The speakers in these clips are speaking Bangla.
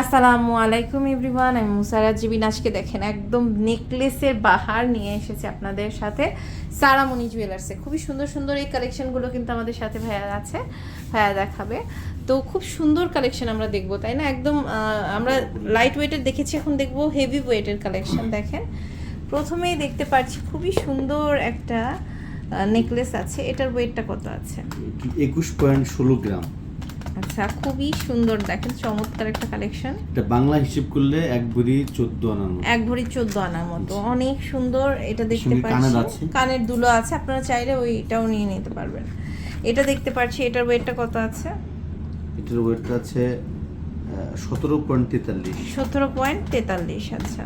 আসসালামু আলাইকুম এভরিওয়ান, আমি মুসারা জিবিন আজকে দেখেন, একদম নেকলেসের বাহার নিয়ে এসেছে আপনাদের সাথে। সারামণি জুয়েলার্সে খুবই সুন্দর সুন্দর এই কালেকশনগুলো কিন্তু আমাদের সাথে ভাইয়া আছে, ভাইয়া দেখাবে। তো খুব সুন্দর কালেকশন আমরা দেখব, তাই না? একদম আমরা লাইট ওয়েটের দেখেছি, এখন দেখব হেভি ওয়েটের কালেকশন দেখেন। প্রথমেই দেখতে পাচ্ছি, খুবই সুন্দর একটা নেকলেস আছে। এটার ওয়েটটা কত আছে? একুশ পয়েন্ট ষোলো গ্রাম। আচ্ছা খুবই সুন্দর দেখেন চমৎকার একটা কালেকশন এটা বাংলা হিসেব করলে এক ভরি চোদ্দ আনার মতো। এক ভরি চোদ্দ আনার মতো। অনেক সুন্দর এটা দেখতে পাচ্ছি। কানের দুলো আছে আপনারা চাইলে ওইটাও নিয়ে নিতে পারবেন। এটা দেখতে পাচ্ছি এটার ওয়েটটা কত আছে? এটার ওয়েটটা আছে সতেরো পয়েন্ট তেতাল্লিশ। সতেরো পয়েন্ট তেতাল্লিশ আচ্ছা।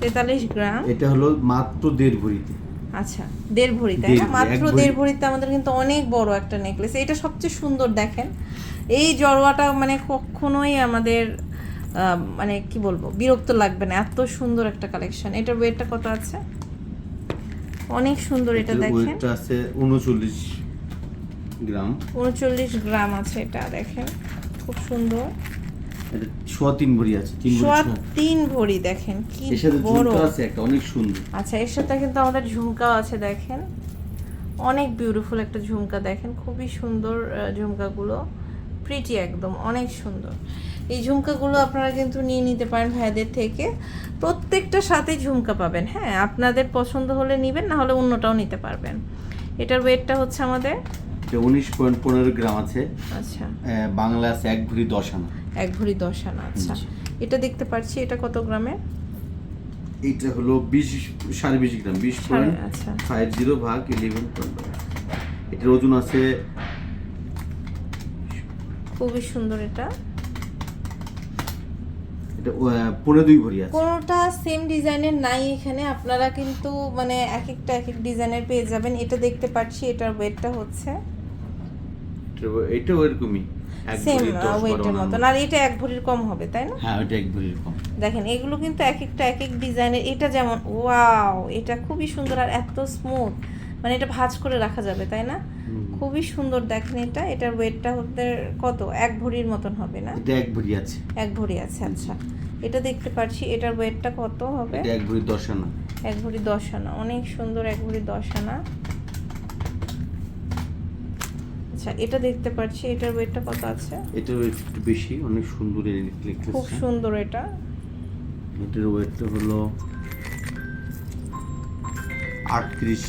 তেতাল্লিশ গ্রাম। এটা হলো মাত্র দেড় ভরিতে। আচ্ছা দেড় ভরি তাই না? মাত্র দেড় ভরিতে আমাদের কিন্তু অনেক বড় একটা নেকলেস এটা সবচেয়ে সুন্দর দেখেন। এই জড়োয়াটা মানে কখনোই আমাদের মানে কি বলব বিরক্ত লাগবে না। এত সুন্দর একটা কালেকশন এটার ওয়েটটা কত আছে? অনেক সুন্দর এটা দেখেন। ওয়েটটা আছে উনচল্লিশ গ্রাম। উনচল্লিশ গ্রাম আছে এটা দেখেন। খুব সুন্দর। এটা সোয়া তিন ভরি আছে তিন ভরি সোয়া সোয়া। তিন ভরি দেখেন কি এর সাথে ঝুমকা আছে একটা অনেক সুন্দর। আচ্ছা এর সাথে কিন্তু আমাদের ঝুমকাও আছে দেখেন। অনেক বিউটিফুল একটা ঝুমকা দেখেন খুবই সুন্দর ঝুমকাগুলো। প্রিটি একদম অনেক সুন্দর। এই ঝুমকাগুলো আপনারা কিন্তু নিয়ে নিতে পারেন ভাইদের থেকে। প্রত্যেকটা সাথে ঝুমকা পাবেন হ্যাঁ? আপনাদের পছন্দ হলে নেবেন না হলে অন্যটাও নিতে পারবেন। এটার ওয়েটটা হচ্ছে আমাদের এটা উনিশ পয়েন্ট পনেরো গ্রাম আছে। আচ্ছা। বাংলা আছে এক ভরি দশ আনা। এক ভরি দশ আনা আচ্ছা। এটা দেখতে পাচ্ছি এটা কত গ্রামের? এইটা হলো বিশ সাড়ে বিশ গ্রাম বিশ পয়েন্ট আচ্ছা। ফাইভ জিরো ভাগ ইলেভেন পয়েন্ট এটার ওজন আছে খুবই সুন্দর এটা। এটা পনেরো দুই ভরি আছে। কোনোটা সেম ডিজাইনের নাই এখানে আপনারা কিন্তু মানে এক একটা এক এক ডিজাইনের পেয়ে যাবেন। এটা দেখতে পাচ্ছি এটার ওয়েটটা হচ্ছে এটা- এটাও এরকমই। সেম ভরি দশ বারো ওয়েটের মতন। আর এটা এক ভরির কম হবে তাই না? হ্যাঁ ওইটা এক ভরির কম। দেখেন এগুলো কিন্তু এক একটা এক এক ডিজাইনের। এটা যেমন ওয়াও এটা খুবই সুন্দর আর এত স্মুথ মানে এটা ভাঁজ করে রাখা যাবে তাই না? খুবই সুন্দর দেখেন এটা। এটার ওয়েটটা হতে কত? এক ভরির মতন হবে না? এটা এক ভরি আছে। এক ভরি আছে আচ্ছা। এটা দেখতে পাচ্ছি এটার ওয়েটটা কত হবে? এক ভরি দশ আনা। এক ভরি দশ আনা। অনেক সুন্দর এক ভরি দশ আনা। আচ্ছা এটা দেখতে পাচ্ছি এটার ওয়েটটা কত আছে? এটার ওয়েট একটু বেশি অনেক সুন্দর necklace খুব সুন্দর এটা। এটার ওয়েটটা হলো আটত্রিশ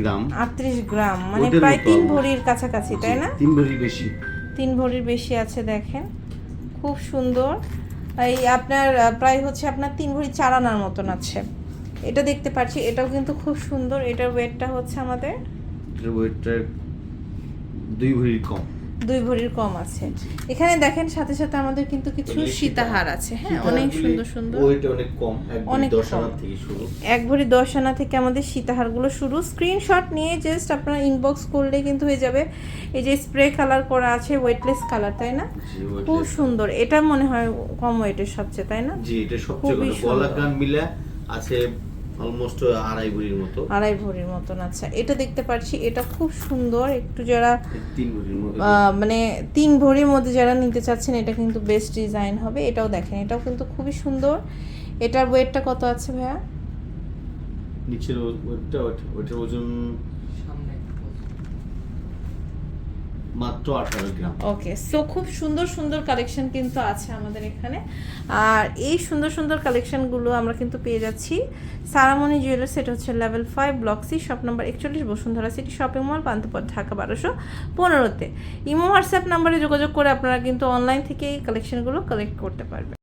গ্রাম। আটত্রিশ গ্রাম মানে প্রায় তিন। ভরির কাছাকাছি তাই না? তিন ভরি বেশি। তিন ভরির বেশি আছে দেখেন। খুব সুন্দর। এই আপনার প্রায় হচ্ছে আপনার তিন ভরি চার আনার মতন আছে। এটা দেখতে পাচ্ছি এটাও কিন্তু খুব সুন্দর। এটার ওয়েটটা হচ্ছে আমাদের? এটার ওয়েটটা দুই ভরির কম। দুই ভরির কম আছে। এখানে দেখেন সাথে সাথে আমাদের কিন্তু কিছু সীতাহার আছে। হ্যাঁ অনেক সুন্দর সুন্দর। ওয়েট অনেক কম অনেক থেকে শুরু। এক ভরি দশ আনা থেকে আমাদের সীতাহারগুলো শুরু। স্ক্রিনশট নিয়ে জাস্ট আপনারা ইনবক্স করলে কিন্তু হয়ে যাবে। এই যে স্প্রে কালার করা আছে ওয়েটলেস কালার তাই না? খুব সুন্দর। এটা মনে হয় কম ওয়েটের সবচেয়ে তাই না? জি এটা সবচেয়ে গলা। কান মিলে আছে অলমোস্ট আড়াই ভরির মতো। আড়াই ভরির মতন আচ্ছা। এটা দেখতে পাচ্ছি এটা খুব সুন্দর। একটু যারা তিন ভরির মতো। মানে তিন ভরির মধ্যে যারা নিতে চাচ্ছেন এটা কিন্তু বেস্ট ডিজাইন হবে। এটাও দেখেন এটাও কিন্তু খুবই সুন্দর। এটার ওয়েটটা কত আছে ভাইয়া? নিচের ওয়েটটা ওয়েটের ওজন মাত্র আঠারো গ্রাম। ওকে সো খুব সুন্দর সুন্দর কালেকশন কিন্তু আছে আমাদের এখানে। আর এই সুন্দর সুন্দর কালেকশনগুলো আমরা কিন্তু পেয়ে যাচ্ছি। সারামণি জুয়েলার্স এটা হচ্ছে level five block C shop number একচল্লিশ, Bashundhara city shopping mall Panthapath, Dhaka বারোশো পনেরোতে। ইমো হোয়াটসঅ্যাপ নাম্বারে যোগাযোগ করে আপনারা কিন্তু অনলাইন থেকে এই কালেকশনগুলো কালেক্ট করতে পারবেন।